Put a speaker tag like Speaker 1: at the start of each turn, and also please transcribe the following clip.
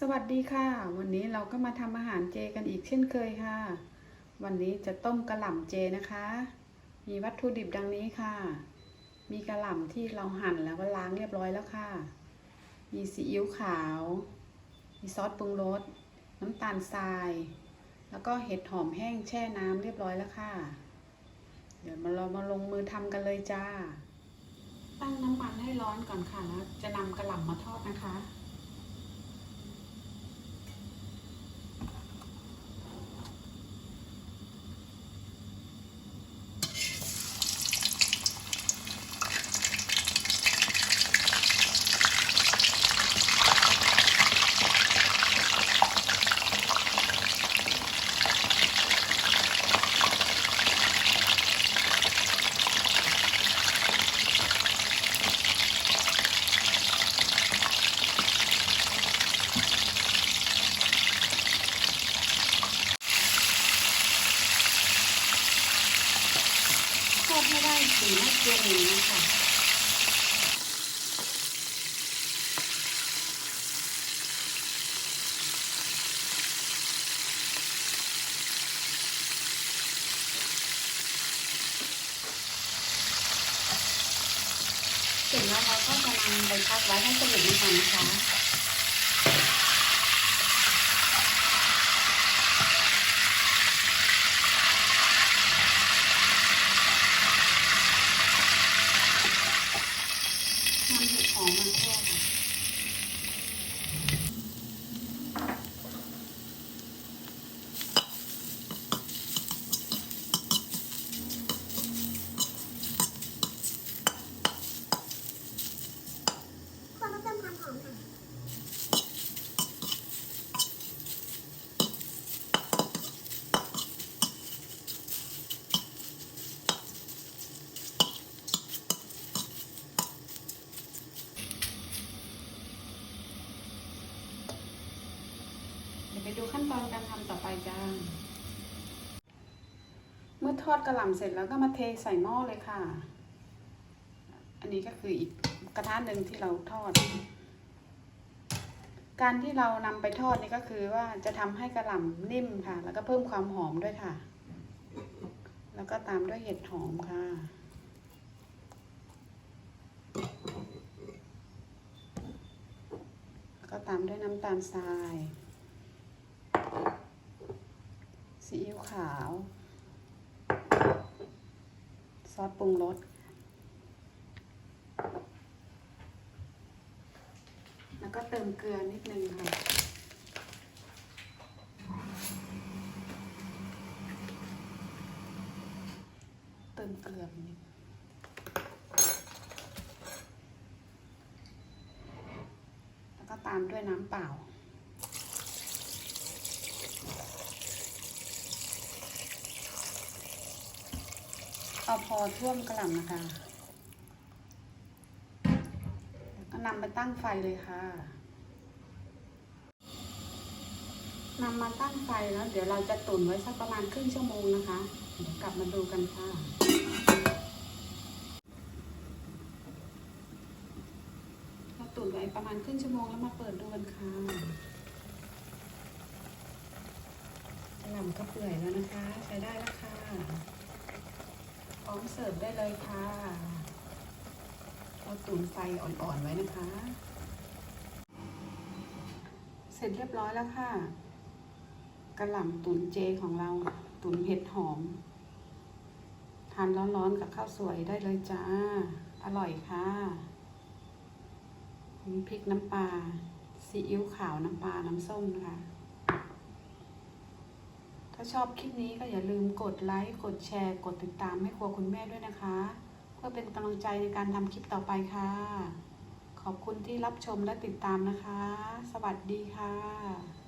Speaker 1: สวัสดีค่ะ วันนี้เราก็มาทำอาหารเจกันอีกเช่นเคยค่ะ วันนี้จะต้มกระหล่ำเจนะคะ มีวัตถุดิบดังนี้ค่ะ มีกระหล่ำที่เราหั่นแล้วก็ล้างเรียบร้อยแล้วค่ะ มีซีอิ๊วขาว มีซอสปรุงรส น้ำตาลทราย แล้วก็เห็ดหอมแห้งแช่น้ำเรียบร้อยแล้วค่ะ เดี๋ยวมาเรามาลงมือทำกันเลยจ้า ตั้งน้ำมันให้ร้อนก่อนค่ะแล้วจะนำกระหล่ำมาทอดนะคะ ให้ได้สีไม่เกรียมอย่างนี้ค่ะเสร็จแล้วเราก็จะนำไปพักไว้ให้สนิทกันนะคะ นำเห็ดหอมมาคั่วค่ะ
Speaker 2: ควรเพิ่มความหอมค่ะ
Speaker 1: เดี๋ยวไปดู ขั้นตอนการทำต่อไปจ้าเมื่อทอดกระหล่ำเสร็จแล้วก็มาเทใส่หม้อเลยค่ะ อันนี้ก็คืออีกกระทะหนึ่งที่เราทอด การที่เรานำไปทอดนี่ก็คือว่าจะทำให้กระหล่ำนิ่มค่ะ แล้วก็เพิ่มความหอมด้วยค่ะ แล้วก็ตามด้วยเห็ดหอมค่ะแล้วก็ตามด้วยน้ำตาลทราย ซีอิ๊วขาว ซอสปรุงรสแล้วก็เติมเกลือนิดนึงค่ะเติมเกลือนิดแล้วก็ตามด้วยน้ำเปล่า เอาพอท่วมกระหล่ำนะคะแล้วก็นำไปตั้งไฟเลยค่ะนำมาตั้งไฟแล้ว เดี๋ยวเราจะตุ๋นไว้สักประมาณครึ่งชั่วโมงนะคะ เดี๋ยวกลับมาดูกันค่ะ เราตุ๋นไว้ประมาณครึ่งชั่วโมงแล้วมาเปิดดูกันค่ะกระหล่ำก็เปื่อยแล้วนะคะ ใช้ได้แล้วค่ะ ร้อมเสิร์ฟได้เลยค่ะเราตุ๋นไฟอ่อนๆไว้นะคะ เสร็จเรียบร้อยแล้วค่ะกระหล่ำตุ๋นเจของเราตุ๋นเห็ดหอม ทานร้อนๆกับข้าวสวยได้เลยจ้า อร่อยค่ะมีพริกน้ำปลาซีอิ๊วขาวน้ำปลาน้ำส้มนะคะ ถ้าชอบคลิปนี้ก็อย่าลืมกดไลค์ กดแชร์ กดติดตามให้ครัวคุณแม่ด้วยนะคะ เพื่อเป็นกำลังใจในการทำคลิปต่อไปค่ะ ขอบคุณที่รับชมและติดตามนะคะ สวัสดีค่ะ